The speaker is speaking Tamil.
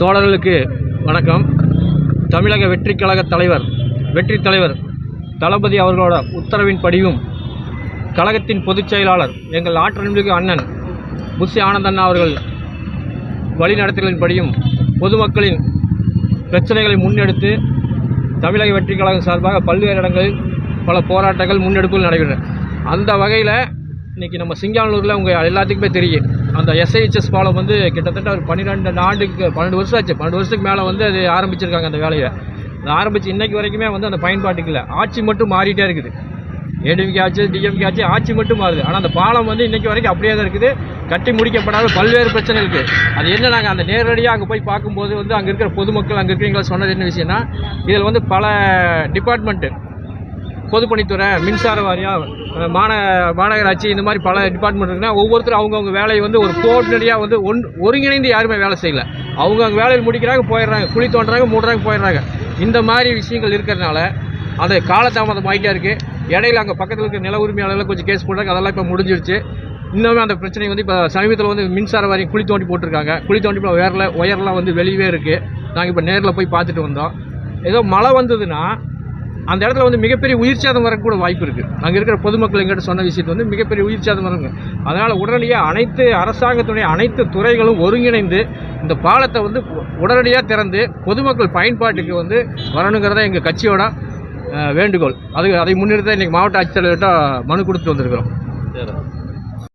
தோழர்களுக்கு வணக்கம். தமிழக வெற்றி கழக தலைவர் வெற்றி தலைவர் தளபதி அவர்களோட உத்தரவின் படியும் கழகத்தின் பொதுச் செயலாளர் எங்கள் ஆற்றல்மிகு அண்ணன் புஷி ஆனந்தண்ணா அவர்கள் வழிநடத்தலின்படியும் பொதுமக்களின் பிரச்சனைகளை முன்னெடுத்து தமிழக வெற்றி கழகம் சார்பாக பல்வேறு இடங்களில் பல போராட்டங்கள் முன்னெடுப்புகள் நடைபெற்றன. அந்த வகையில் இன்றைக்கி நம்ம சிங்கானூரில் உங்கள் எல்லாத்துக்குமே தெரியும். அந்த எஸ்ஐஹெச்எஸ் பாலம் வந்து கிட்டத்தட்ட ஒரு பன்னிரெண்டு ஆண்டுக்கு பன்னெண்டு வருஷம் ஆச்சு பன்னெண்டு வருஷத்துக்கு மேலே வந்து அது ஆரம்பிச்சிருக்காங்க அந்த வேலையை. அது ஆரம்பித்து இன்றைக்கி வரைக்குமே வந்து அந்த பயன்பாட்டுக்கு இல்லை. ஆட்சி மட்டும் மாறிட்டே இருக்குது. ஏடிஎம்கே ஆச்சு டிஎம்கே ஆச்சு ஆட்சி மட்டும் மாறுது. ஆனால் அந்த பாலம் வந்து இன்றைக்கி வரைக்கும் அப்படியே தான் இருக்குது. கட்டி முடிக்கப்படாத பல்வேறு பிரச்சனை இருக்குது அது என்ன நாங்கள் அந்த நேரடியாக அங்கே போய் பார்க்கும்போது வந்து அங்கே இருக்கிற பொதுமக்கள் அங்கே இருக்கிறீங்களா சொன்னது என்ன விஷயம்னா இதில் வந்து பல டிபார்ட்மெண்ட்டு பொதுப்பணித்துறை மின்சார வாரியம் அஹ் மாநகராட்சி இந்த மாதிரி பல டிபார்ட்மெண்ட் இருக்குன்னா ஒவ்வொருத்தரும் அவங்கவுங்க வேலையை வந்து ஒரு கோஆர்டினரியாக வந்து ஒன் ஒருங்கிணைந்து யாருமே வேலை செய்யல. அவங்கவுங்க வேலையில் முடிக்கிறாங்க போயிடுறாங்க. குழி தோண்டுறாங்க மூடுறாங்க போயிடுறாங்க. இந்த மாதிரி விஷயங்கள் இருக்கிறதுனால அது காலதாமதம் ஆகிட்டே இருக்குது இடையில அங்கே பக்கத்தில் இருக்கிற நில உரிமையாளர்கள் கொஞ்சம் கேஸ் போடுறாங்க அதெல்லாம் இப்போ முடிஞ்சிருச்சு. இன்னுமே அந்த பிரச்சனை வந்து இப்போ சமீபத்தில் வந்து மின்சார வாரியம் குழி தோண்டி போட்டிருக்காங்க. குழி தோண்டி இப்போ வேரில் ஒயர்லாம் வந்து வெளியவே இருக்குது நாங்கள் இப்போ நேரில் போய் பார்த்துட்டு வந்தோம். ஏதோ மழை வந்ததுன்னா அந்த இடத்துல வந்து மிகப்பெரிய உயிர் சேதம் வரக்கூட வாய்ப்பு இருக்குது அங்கே இருக்கிற பொதுமக்கள் எங்கிட்ட சொன்ன விஷயத்து வந்து மிகப்பெரிய உயிர் சேதம் வருங்க அதனால் உடனடியாக அனைத்து அரசாங்கத்துடைய அனைத்து துறைகளும் ஒருங்கிணைந்து இந்த பாலத்தை வந்து உடனடியாக திறந்து பொதுமக்கள் பயன்பாட்டுக்கு வந்து வரணுங்கிறத எங்கள் கட்சியோட வேண்டுகோள். அது அதை முன்னிறுத்த இன்றைக்கி மாவட்ட ஆட்சித்தலைவர்கிட்ட மனு கொடுத்து வந்திருக்கிறோம்.